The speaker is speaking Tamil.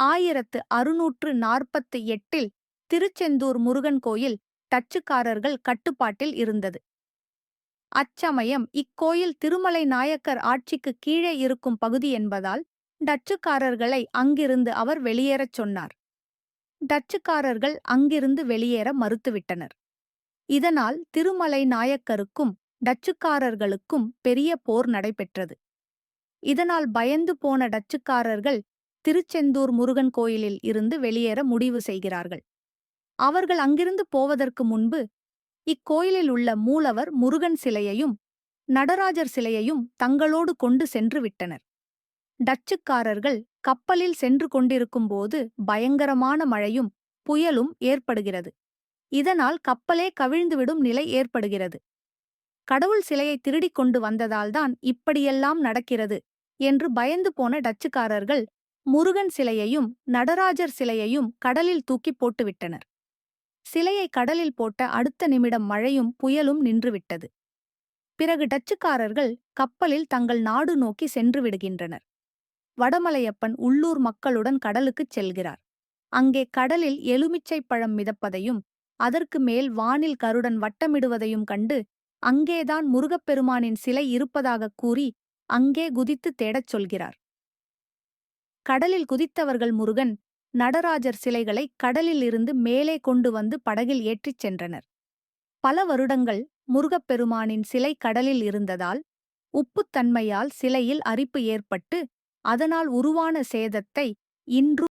ஆயிரத்து அறுநூற்று நாற்பத்து எட்டில் திருச்செந்தூர் முருகன் கோயில் டச்சுக்காரர்கள் கட்டுப்பாட்டில் இருந்தது. அச்சமயம் இக்கோயில் திருமலை நாயக்கர் ஆட்சிக்கு கீழே இருக்கும் பகுதி என்பதால் டச்சுக்காரர்களை அங்கிருந்து அவர் வெளியேறச் சொன்னார். டச்சுக்காரர்கள் அங்கிருந்து வெளியேற மறுத்துவிட்டனர். இதனால் திருமலை நாயக்கருக்கும் டச்சுக்காரர்களுக்கும் பெரிய போர் நடைபெற்றது. இதனால் பயந்து போன டச்சுக்காரர்கள் திருச்செந்தூர் முருகன் கோயிலில் இருந்து வெளியேற முடிவு செய்கிறார்கள். அவர்கள் அங்கிருந்து போவதற்கு முன்பு இக்கோயிலில் உள்ள மூலவர் முருகன் சிலையையும் நடராஜர் சிலையையும் தங்களோடு கொண்டு சென்று விட்டனர். டச்சுக்காரர்கள் கப்பலில் சென்று கொண்டிருக்கும்போது பயங்கரமான மழையும் புயலும் ஏற்படுகிறது. இதனால் கப்பலே கவிழ்ந்துவிடும் நிலை ஏற்படுகிறது. கடவுள் சிலையை திருடிக் கொண்டு வந்ததால்தான் இப்படியெல்லாம் நடக்கிறது என்று பயந்து போன டச்சுக்காரர்கள் முருகன் சிலையையும் நடராஜர் சிலையையும் கடலில் தூக்கி போட்டுவிட்டனர். சிலையை கடலில் போட்ட அடுத்த நிமிடம் மழையும் புயலும் நின்றுவிட்டது. பிறகு டச்சுக்காரர்கள் கப்பலில் தங்கள் நாடு நோக்கி சென்று விடுகின்றனர். வடமலையப்பன் உள்ளூர் மக்களுடன் கடலுக்குச் செல்கிறார். அங்கே கடலில் எலுமிச்சைப் பழம் மிதப்பதையும் அதற்கு மேல் வானில் கருடன் வட்டமிடுவதையும் கண்டு அங்கேதான் முருகப்பெருமானின் சிலை இருப்பதாகக் கூறி அங்கே குதித்து தேடச் சொல்கிறார். கடலில் குதித்தவர்கள் முருகன் நடராஜர் சிலைகளை கடலில் இருந்து மேலே கொண்டு வந்து படகில் ஏற்றிச் சென்றனர். பல வருடங்கள் முருகப்பெருமானின் சிலை கடலில் இருந்ததால் உப்புத்தன்மையால் சிலையில் அரிப்பு ஏற்பட்டு அதனால் உருவான சேதத்தை இன்றும்